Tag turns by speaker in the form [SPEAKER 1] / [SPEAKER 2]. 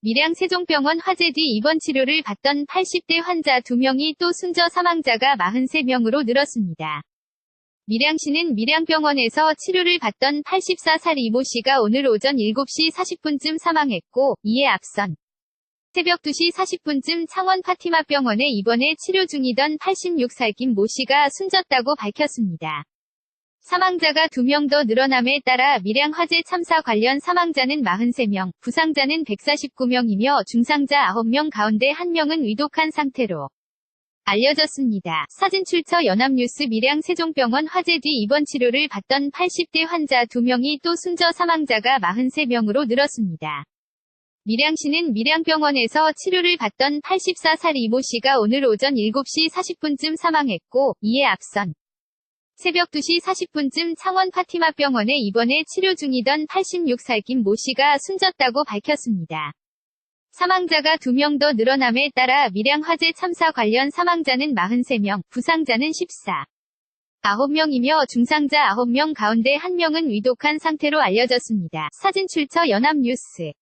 [SPEAKER 1] 밀양 세종병원 화재 뒤 입원 치료를 받던 80대 환자 2명이 또 순저 사망자가 43명으로 늘었습니다. 밀양시는 밀양병원에서 치료를 받던 84살 이모 씨가 오늘 오전 7시 40분쯤 사망했고, 이에 앞선 새벽 2시 40분쯤 창원 파티마 병원에 입원해 치료 중이던 86살 김 모 씨가 숨졌다고 밝혔습니다. 사망자가 2명 더 늘어남에 따라 밀양 화재 참사 관련 사망자는 43명, 부상자는 149명이며 중상자 9명 가운데 1명은 위독한 상태로 알려졌습니다. 사진 출처 연합뉴스 밀양 세종병원 화재 뒤 입원 치료를 받던 80대 환자 2명이 또 순저 사망자가 43명으로 늘었습니다. 밀양시는 밀양병원에서 치료를 받던 84살 이모 씨가 오늘 오전 7시 40분쯤 사망했고, 이에 앞선 새벽 2시 40분쯤 창원 파티마병원에 입원해 치료 중이던 86살 김 모 씨가 숨졌다고 밝혔습니다. 사망자가 2명 더 늘어남에 따라 밀양 화재 참사 관련 사망자는 43명, 부상자는 14. 9명이며 중상자 9명 가운데 1명은 위독한 상태로 알려졌습니다. 사진 출처 연합뉴스